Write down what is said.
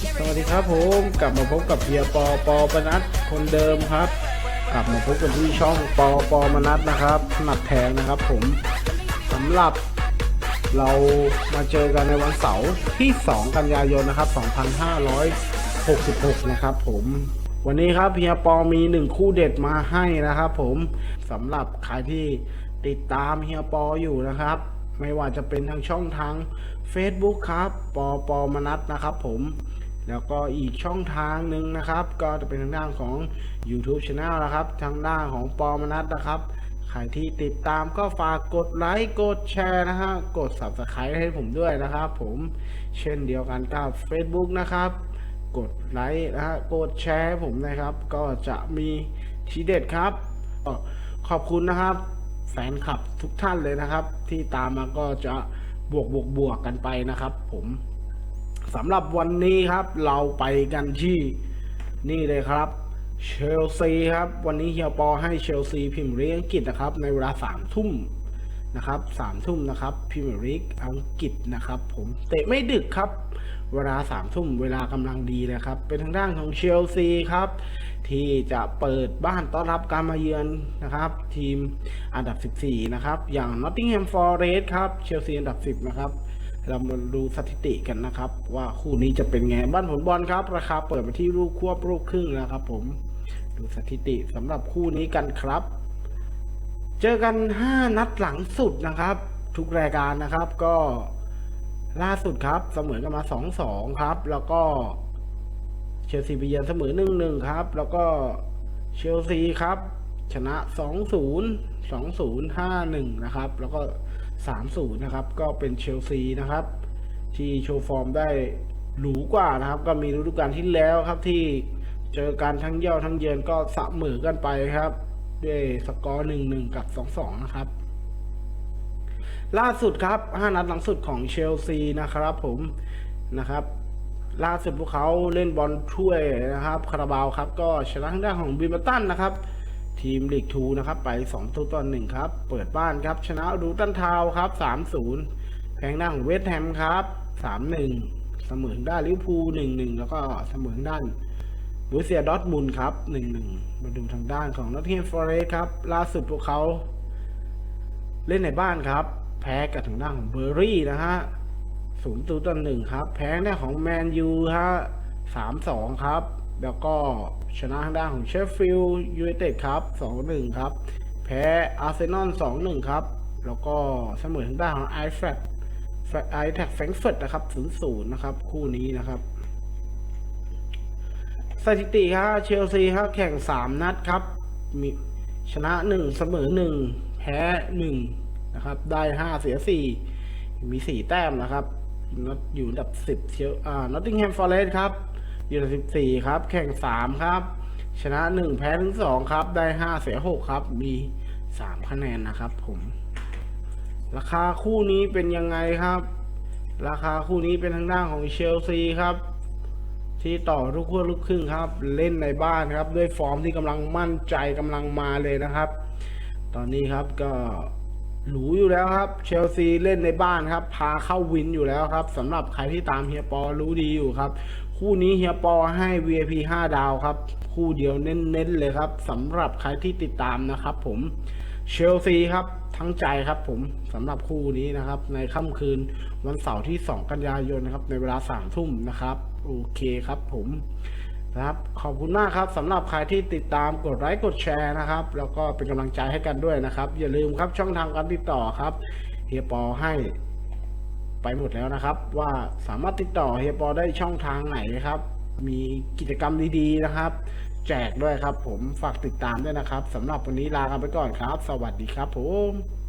สวัสดีครับผมกลับมาพบกับเพียปอปอปนัดคนเดิมครับ กลับมาพบกันที่ช่องปอปอมนัดนะครับถนัดแทงนะครับผมสำหรับเรามาเจอกันในวันเสาร์ที่ 2 กันยายนนะครับ 2566 นะครับผมวันนี้ครับเฮียปอมีหนึ่งคู่เด็ดมาให้นะครับผมสำหรับใครที่ติดตามเฮียปออยู่นะครับ ไม่ว่าจะเป็นทางช่องทาง Facebook ครับ ปอปอมนัดนะครับผม แล้วก็อีกช่องทางหนึ่งนะครับ ก็จะเป็นทางด้านของ YouTube Channel นะครับ ทางด้านของปอมนัดนะครับใครที่ติดตามก็ฝากกดไลค์กดแชร์นะฮะกด Subscribe ให้ผมด้วยนะครับ ผมเช่นเดียวกันกับ Facebook นะครับ กดไลค์นะฮะกดแชร์ผมนะครับ ก็จะมีทีเด็ดครับขอบคุณนะครับ แฟนคลับทุกท่านเลยนะครับ ที่ตามมาก็จะบวกบวกบวกกันไปนะครับ ผม สำหรับวันนี้ครับ เราไปกันที่นี่เลยครับเชลซีครับ วันนี้เฮียปอให้เชลซีพิมพ์เรียงอังกฤษนะครับ ในเวลาสามทุ่มนะครับสามทุ่มนะครับพิมพ์ลีกอังกฤษนะครับ ผมเตะไม่ดึกครับ เวลาสามทุ่มเวลากำลังดีเลยครับ เป็นทางด้านของเชลซีครับ ที่จะเปิดบ้านต้อนรับการมาเยือนนะครับ ทีมอันดับ 14 นะครับ อย่าง Nottingham Forest ครับเชลซีอันดับ 10 นะครับ เรามาดูสถิติกันนะครับ ว่าคู่นี้จะเป็นไงบ้านผลบอลครับ ราคาเปิดมาที่ลูกควบลูกครึ่งนะครับ ผม ดูสถิติสำหรับคู่นี้กันครับ เจอกัน 5 นัดหลังสุดนะครับ ทุกรายการนะครับก็ล่าสุดครับเสมอกันมา 2-2 ครับ แล้วก็เชลซีไปเยือนเสมอหนึ่งหนึ่งครับ แล้วก็เชลซีครับ ชนะสองศูนย์สองศูนย์ห้าหนึ่งนะครับ แล้วก็ สามศูนย์นะครับก็เป็นเชลซีนะครับ ที่โชว์ฟอร์มได้หรูกว่านะครับ ก็มีฤดูกาลที่แล้วครับที่เจอกันทั้งเย่าทั้งเยือนก็เสมอกันไปครับ ด้วยสกอร์หนึ่งหนึ่งกับสองสองนะครับ ล่าสุดครับ5นัดหลังสุดของเชลซีนะครับ ผมนะครับ ล่าสุดพวกเขาเล่นบอลถ้วยนะครับคาราบาวครับ ก็ชนะทางด้านของบิมเบอร์ตันนะครับ ทีมลีกทูนะครับ ไป2ตัวต่อหนึ่งครับ เปิดบ้านครับ ชนะดูตันทาวครับ 3-0 แพ้หน้าของเวสต์แฮมครับ 3-1 เสมอด้านลิเวอร์พูล1-1 แล้วก็เสมอด้านบรูเซียดอร์ทมุนครับ 1-1 มาดูทางด้านของนอตเทียมฟอเรสครับ ล่าสุดพวกเขา เล่นในบ้านครับ แพ้กับทางด้านของเบอร์รี่นะฮะศูนย์ตัวต่อหนึ่งครับ แพ้หน้าของแมนยูฮะสามสองครับ แล้วก็ชนะทางด้านของเชฟฟิลด์ยูไนเต็ดครับสองหนึ่งครับ แพ้อาร์เซนอลสองหนึ่งครับ แล้วก็เสมอทางด้านของไอแฟดไอแท็กแฟรงก์เฟิร์ตนะครับศูนย์ศูนย์นะครับ คู่นี้นะครับสถิติครับเชลซีครับแข่งสามนัดครับ มีชนะหนึ่งเสมอหนึ่งแพ้หนึ่งนะครับ ได้ห้าเสียสี่มีสี่แต้มนะครับน็อตอยู่อันดับสิบเชียวอ่านอตติงแฮมฟอร์เรสครับ อยู่อันดับสิบสี่ครับ แข่งสามครับ ชนะหนึ่งแพ้ถึงสองครับ ได้ห้าเสียหกครับ มีสามคะแนนนะครับผม ราคาคู่นี้เป็นยังไงครับ ราคาคู่นี้เป็นทางด้านของเชลซีครับ ที่ต่อลูกขั้วลูกครึ่งครับ เล่นในบ้านครับ ด้วยฟอร์มที่กำลังมั่นใจกำลังมาเลยนะครับ ตอนนี้ครับก็ หรูอยู่แล้วครับ เชลซีเล่นในบ้านครับ พาเข้าวินอยู่แล้วครับสำหรับใครที่ตามเฮียปอรู้ดีอยู่ครับ คู่นี้เฮียปอให้ VIP 5 ดาวครับ คู่เดียวเน้นๆเลยครับสำหรับใครที่ติดตามนะครับ ผมเชลซีครับทั้งใจครับผมสำหรับคู่นี้นะครับ ในค่ำคืนวันเสาร์ที่ 2 กันยายนนะครับในเวลา3ทุ่มนะครับ โอเคครับผม นะครับ ขอบคุณมากครับสำหรับใครที่ติดตามกดไลค์กดแชร์นะครับ แล้วก็เป็นกำลังใจให้กันด้วยนะครับ อย่าลืมครับช่องทางการติดต่อครับเฮียปอให้ไปหมดแล้วนะครับ ว่าสามารถติดต่อเฮียปอได้ช่องทางไหนครับ มีกิจกรรมดีๆนะครับ แจกด้วยครับ ผมฝากติดตามด้วยนะครับสำหรับวันนี้ลากันไปก่อนครับ สวัสดีครับผม